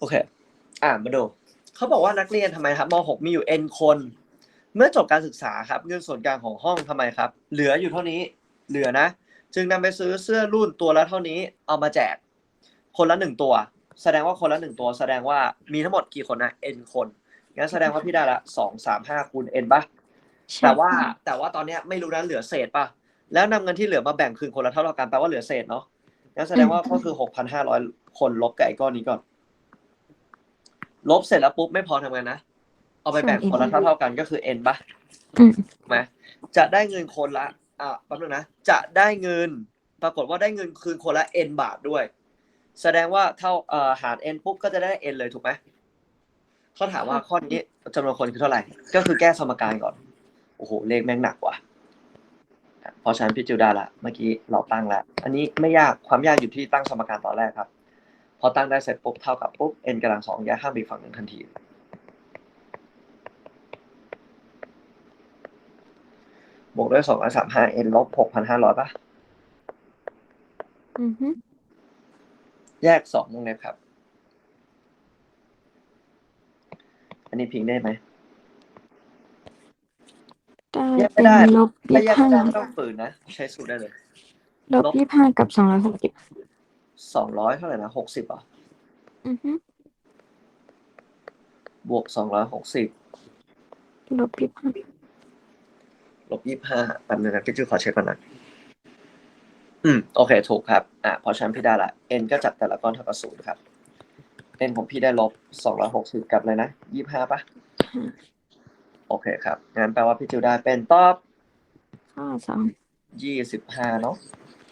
โอเค อ่ามาดูเขาบอกว่านักเรียนทำไมครับม .6 มีอยู่ n คน เมื่อจบการศึกษาครับเงินส่วนกลางของห้องทำไมครับ เหลืออยู่เท่านี้ เหลือนะ จึงนำไปซื้อเสื้อรุ่นตัวละเท่านี้ เอามาแจก คนละหนึ่งตัว แสดงว่าคนละหนึ่งตัว แสดงว่ามีทั้งหมดกี่คนนะ n คนงั้นแสดงว่าพี่ได้ละสองสามห้าคูณ n ป่ะใช่แต่ว่าค่ะแต่ว่าตอนเนี้ยไม่รู้นะเหลือเศษป่ะแล้วนำเงินที่เหลือมาแบ่งคืนคนละเท่าๆกันแปลว่าเหลือเศษเนาะงั้นแสดงว่าก็คือหกพันห้าร้อยคนลบกับไอ้ก้อนนี้ก่อน ลบเสร็จแล้วปุ๊บไม่พอทำไงนะ เอาไปแบ่งคนละเท่าๆกันก็คือ n ป่ะอืมถูกไหมจะได้เงินคนละ อะแป๊บนึงนะ จะได้เงิน ปรากฏว่าได้เงินคืนคนละ n บาทด้วย แสดงว่าเท่าเอ่อหาร n ปุ๊บก็จะได้ n เลยถูกไหมเขาถามว่าข้อนี้จำนวนคนคือเท่าไหร่ ก็คือแก้สมการก่อน โอ้โห เลขแม่งหนักว่ะเพราะฉะนั้นพี่จิวได้ละเมื่อกี้เราตั้งแล้วอันนี้ไม่ยากความยากอยู่ที่ตั้งสมการตอนแรกครับ พอตั้งได้เสร็จปุ๊บเท่ากับปุ๊บ n กำลังสองย้ายข้ามไปอีกฝั่งหนึ่งทันที บวกด้วยสองร้อยสามห้า n ลบหกพันห้าร้อยป่ะ อือฮึแยกสองวงเล็บครับ อันนี้พิงได้ไหม ได้แยกไม่เป็นได้ ลบถ้ายี่แยสิกบไม่ห้าได้ไม่ต้องฝืนนะ ใช้สูตรได้เลย ลบยี่สิบห้ากับสองร้อยหกสิบ สองร้อยเท่าไหร่นะหกสิบอะอือฮึบวกสองร้อยหกสิบลบยี่สิบห้าลบยี่สิบห้าแป๊บนึงนะพี่จูขอเช็คก่อนนะอืมโอเคถูกครับ อะเพราะฉะนั้นพี่ได้ละ n ก็จับแต่ละก้อนเท่ากับศูนย์ครับ n ของพี่ได้ลบสองร้อยหกสิบกับเลยนะยี่สิบห้าป่ะโอเคครับงั้นแปลว่าพี่จิวได้เป็นตอบข้อสองยี่สิบห้าเนาะ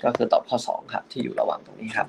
ก็คือตอบข้อสองครับ ที่อยู่ระหว่างตรงนี้ครับ